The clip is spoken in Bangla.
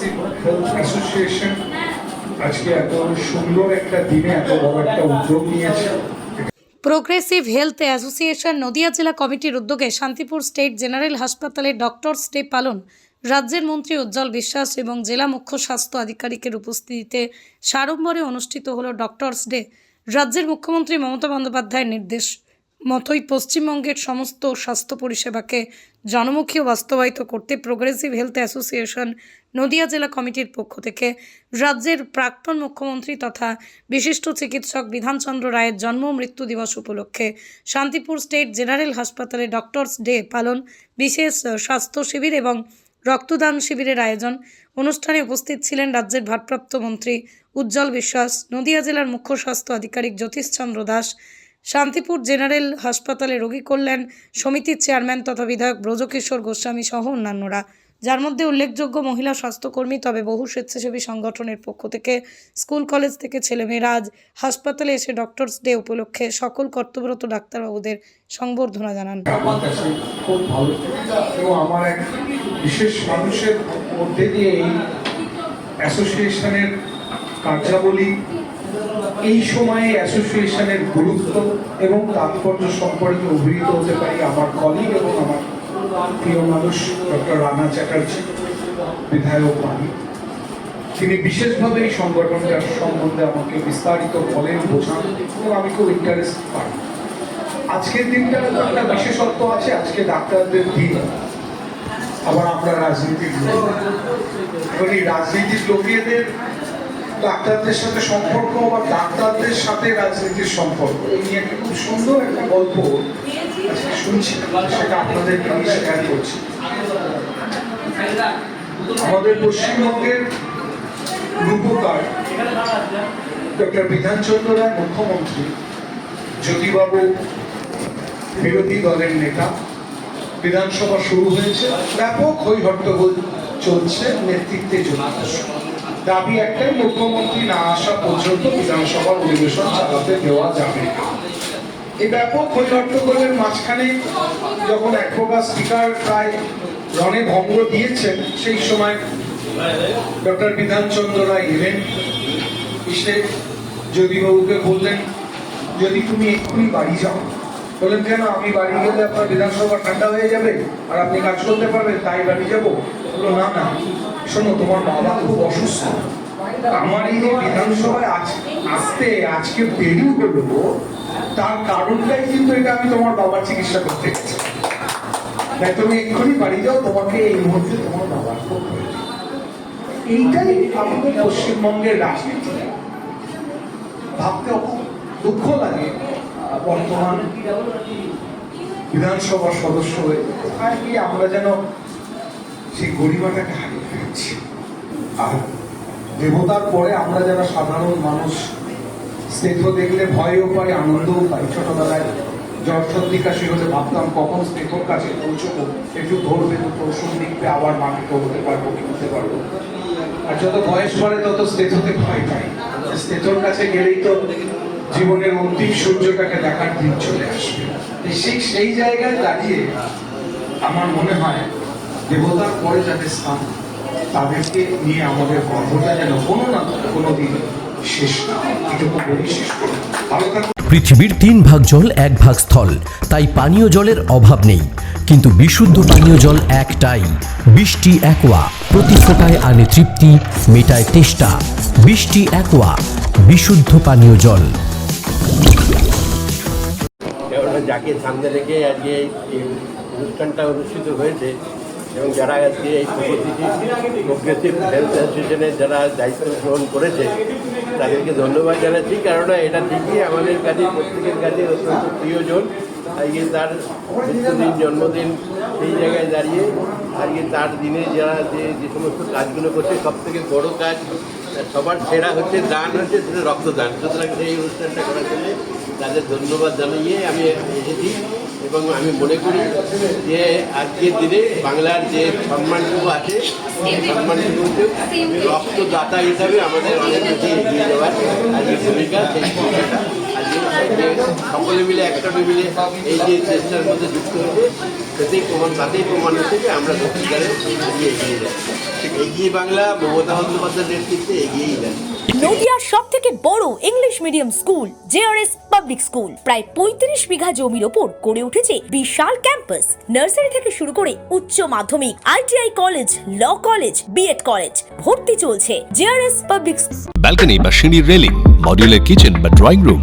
প্রোগ্রেসিভ হেলথ অ্যাসোসিয়েশন আজকে এত সুন্দর একটা দিনে, এত বড় একটা উদ্যোগ নিয়েছে। প্রোগ্রেসিভ হেলথ অ্যাসোসিয়েশন নদিয়া জেলা কমিটির উদ্যোগে শান্তিপুর স্টেট জেনারেল হাসপাতালে ডক্টরস ডে পালন। রাজ্যের মন্ত্রী উজ্জ্বল বিশ্বাস এবং জেলা মুখ্য স্বাস্থ্য আধিকারিকের উপস্থিতিতে সাড়ম্বরে অনুষ্ঠিত হল ডক্টরস ডে রাজ্যের মুখ্যমন্ত্রী মমতা বন্দ্যোপাধ্যায়ের নির্দেশ। মতোই পশ্চিমবঙ্গের সমস্ত স্বাস্থ্য পরিষেবাকে জনমুখী বাস্তবায়িত করতে প্রোগ্রেসিভ হেলথ অ্যাসোসিয়েশন নদিয়া জেলা কমিটির পক্ষ থেকে রাজ্যের প্রাক্তন মুখ্যমন্ত্রী তথা বিশিষ্ট চিকিৎসক বিধানচন্দ্র রায়ের জন্ম মৃত্যু দিবস উপলক্ষে শান্তিপুর স্টেট জেনারেল হাসপাতালে ডক্টরস ডে পালন বিশেষ স্বাস্থ্য শিবির এবং রক্তদান শিবিরের আয়োজন। অনুষ্ঠানে উপস্থিত ছিলেন রাজ্যের ভারপ্রাপ্ত মন্ত্রী উজ্জ্বল বিশ্বাস, নদিয়া জেলার মুখ্য স্বাস্থ্য আধিকারিক জ্যোতিষচন্দ্র দাস শান্তিপুর জেনারেল হাসপাতালে রোগী কল্যাণ সমিতির চেয়ারম্যান তথা বিধায়ক ব্রজকিশোর গোস্বামী সহ অন্যান্যরা। যার মধ্যে উল্লেখযোগ্য মহিলা স্বাস্থ্যকর্মী, তবে বহু স্বেচ্ছাসেবী সংগঠনের পক্ষ থেকে স্কুল, কলেজ থেকে ছেলেমেয়েরা আজ হাসপাতালে এসে ডক্টরস ডে উপলক্ষে সকল কর্তব্যরত ডাক্তারবাবুদের সংবর্ধনা জানান। আমার এক বিশেষ মানুষের মধ্যে দিয়ে এই অ্যাসোসিয়েশনের কার্যাবলী এই সময়ে অ্যাসোসিয়েশনের গুরুত্ব এবং তাৎপর্য সম্পর্কে অভিহিত হতে পারি আমার কলিগ এবং আমার প্রিয় মানুষ ডক্টর রানা চ্যাটার্জি, বিধায়ক বাণী। তিনি বিশেষভাবে এই সংগঠনটার সম্বন্ধে আমাকে বিস্তারিত বলেন, বোঝান এবং আমি খুব ইন্টারেস্ট পাই। আজকের দিনটার একটা বিশেষত্ব আছে, আজকে ডাক্তারদের দিন। আবার আমরা রাজনীতির লোক। এই রাজনীতির লোকেদের ডাক্তারদের সাথে সম্পর্ক বা ডাক্তারদের সাথে রাজনীতির সম্পর্ক? এই নিয়ে একটা খুব সুন্দর একটা গল্প শুনছি। সেটা আপনাদেরকে আমি শেয়ার করছি। আমাদের পশ্চিমবঙ্গের রূপকার ডক্টর বিধানচন্দ্র রায়, মুখ্যমন্ত্রী। জ্যোতিবাবু বিরোধী দলের নেতা। বিধানসভা শুরু হয়েছে। ব্যাপক হইহট্টগোল চলছে নেতৃত্বে যোগাযোগ দাবি একটাই, মুখ্যমন্ত্রী না আসা পর্যন্ত বিধানসভার অধিবেশন চালাতে দেওয়া যাবে না। এই ব্যাপক হইহট্টগোলের মাঝখানে যখন এক প্রকার স্পিকার প্রায় রণে ভঙ্গ দিয়েছেন, সেই সময় ডক্টর বিধানচন্দ্র রায় এলেন। এসে জ্যোতিবাবুকে বললেন, যদি তুমি এক্ষুনি বাড়ি যাও বললেন কেন? আমি বাড়ি গেলে আপনার বিধানসভা ঠান্ডা হয়ে যাবে আর আপনি কাজ করতে পারবেন, তাই বাড়ি যাব। বলল না না। শোনো, তোমার বাবা খুব অসুস্থ। আমার এই বিধানসভায় আজ আসতে, আজকে দেরি হলো। তার কারণটাই কিন্তু এটা আমি তোমার বাবার চিকিৎসা করতে গেছি। তাই তুমি এক্ষুনি বাড়ি যাও, তোমাকে এই মুহূর্তে তোমার বাবার খুব এইটাই আমাদের পশ্চিমবঙ্গের রাজনীতি। ভাবতে দুঃখ লাগে। বর্তমান বিধানসভার সদস্য হয়ে কোথায় গিয়ে আমরা যেন সেই গরিমাটাকে হারিয়ে ফেলছি। আর দেবতার পরে আমরা যারা সাধারণ মানুষ, স্নেহ দেখলে ভয়ও পাই, আনন্দও পাই। ছোটবেলায় জ্বর সর্দি কাশি হলে ভাবতাম কখন স্নেহর কাছে পৌঁছবো, একটু ধরবে দুটো ওষুধ লিখবে আবার মাকে করতে পারব কি করতে পারব। আর যত বয়স বাড়ে তত স্নেহতে ভয় পাই। স্নেহর কাছে গেলেই তো জীবনের অন্তিম সূর্যটাকে দেখার দিন চলে আসবে। সেই সেই জায়গায় দাঁড়িয়ে আমার মনে হয় দেবতার পরে যাদের স্থান, তাদেরকে নিয়ে আমাদের গর্বটা যেন কোনো না কোনো দিন শেষ না এটুকু বলি শেষ করি ভালো থাকুন। পৃথিবীর তিন ভাগ জল এক ভাগ স্থল, তাই পানীয় জলের অভাব নেই। কিন্তু বিশুদ্ধ পানীয় জল একটাই, বৃষ্টি একোয়া। প্রতি ফোটায় আনে তৃপ্তি, মেটায় তেষ্টা। বৃষ্টি একোয়া, বিশুদ্ধ পানীয় জল। যাকে সামনে রেখে আজকে এই অনুষ্ঠানটা অনুষ্ঠিত হয়েছে এবং যারা আজকে এই প্রগতিটি প্রোগ্রেসিভ হেলথ অ্যাসোসিয়েশনের যারা দায়িত্ব গ্রহণ করেছে, তাদেরকে ধন্যবাদ জানাচ্ছি। কেননা এটা ঠিকই আমাদের কাছে প্রত্যেকের কাছে অত্যন্ত প্রিয়জন। আজকে তার মৃত্যুদিন, জন্মদিন সেই জায়গায় দাঁড়িয়ে আজকে তার দিনে যারা যে যে সমস্ত কাজগুলো করছে সব থেকে বড় কাজ সবার সেরা হচ্ছে দান হচ্ছে সেটা রক্তদান। সুতরাং সেই অনুষ্ঠানটা করার জন্য তাদের ধন্যবাদ জানিয়ে আমি এসেছি এবং আমি মনে করি যে আজকের দিনে বাংলার যে সম্মানটুকু আছে, সেই সম্মানটুকু রক্তদাতা হিসাবে আমাদের অনেক বেশি এগিয়ে যাওয়ার আজকে ভূমিকা, সেই ভূমিকাটা আজকে সকলে মিলে একটা মিলে এই যে চেষ্টার মধ্যে যুক্ত হয়েছে সেটাই প্রমাণ তাতেই প্রমাণ হচ্ছে যে আমরা সত্যিকারে এগিয়ে এগিয়ে যাচ্ছি। এগিয়ে বাংলা মমতা বন্দ্যোপাধ্যায়ের নেতৃত্বে এগিয়েই যাচ্ছে। নদিয়ার সব থেকে বড় English medium school JRS public school প্রায় পঁয়ত্রিশ বিঘা জমির ওপর গড়ে উঠেছে বিশাল ক্যাম্পাস নার্সারি থেকে শুরু করে উচ্চ মাধ্যমিক ITI college law college BEd college ভর্তি চলছে জেআরএস পাবলিক স্কুল ব্যালকনি বা সিঁড়ির রেলিং মডিউলার কিচেন বা ড্রয়িং রুম